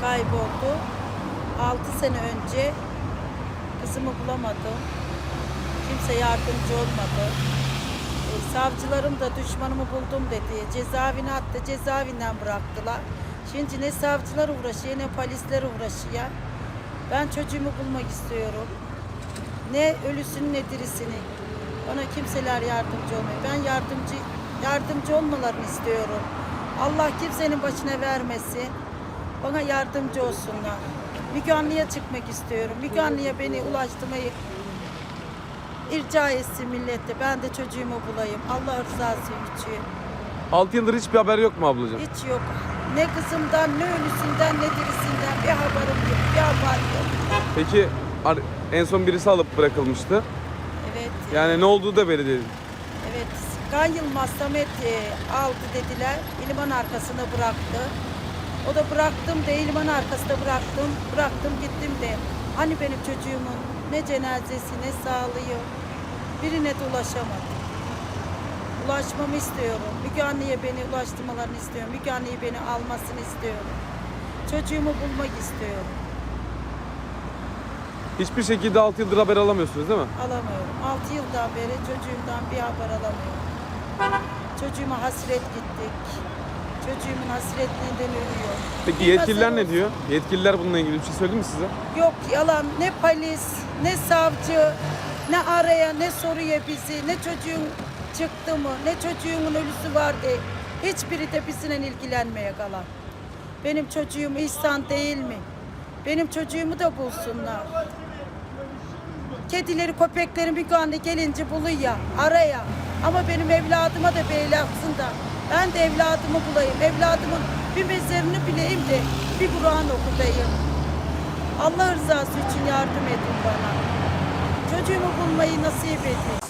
kayboldu. 6 sene önce kızımı bulamadım. Kimse yardımcı olmadı. E, savcılarım da düşmanımı buldum dedi. Cezaevine attı, cezaevinden bıraktılar. Şimdi ne savcılar uğraşıyor ne polisler uğraşıyor. Ben çocuğumu bulmak istiyorum. Ne ölüsünü ne dirisini. Bana kimseler yardımcı olmuyor. Ben yardımcı yardımcı olmalarını istiyorum. Allah kimsenin başına vermesin. Bana yardımcı olsunlar. Müge Anlı'ya çıkmak istiyorum. Müge Anlı'ya beni ulaştırmayı irca etsin millette. Ben de çocuğumu bulayım. Allah rızası için. 6 yıldır hiçbir haber yok mu ablacığım? Hiç yok. Ne kızımdan, ne ölüsünden, ne dirisinden bir haberim yok. Bir haber yok. Peki ar- en son birisi alıp bırakılmıştı. Evet. Yani ne olduğu da belli değil. Evet. Kan Yılmaz Samet e, aldı dediler. İliman arkasına bıraktı. O da bıraktım de İliman arkasında bıraktım. Bıraktım gittim de. Hani benim çocuğumun ne cenazesi ne sağlığı. Birine de ulaşamadım. Ulaşmamı istiyorum. Müge Anlı'ya beni ulaştırmalarını istiyorum. Müge Anlı'yı beni almasını istiyorum. Çocuğumu bulmak istiyorum. Hiçbir şekilde 6 yıldır haber alamıyorsunuz değil mi? Alamıyorum. 6 yıldan beri çocuğumdan bir haber alamıyorum. Çocuğuma hasret gittik. Çocuğumun hasretinden ölüyor. Peki Bir yetkililer ne diyor? Yetkililer bununla ilgili bir şey söyledi mi size? Yok yalan ne polis ne savcı ne araya ne soruyor bizi ne çocuğun çıktı mı ne çocuğumun ölüsü vardı. Hiçbiri de bizimle ilgilenmeye kalan. Benim çocuğum insan değil mi? Benim çocuğumu da bulsunlar. Kedileri köpekleri bir anda gelince buluyor araya. Ama benim evladıma da bir el atsın da ben de evladımı bulayım. Evladımın bir mezarını bileyim de bir Kur'an okutayım. Allah rızası için yardım edin bana. Çocuğumu bulmayı nasip edin.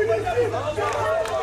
やったー!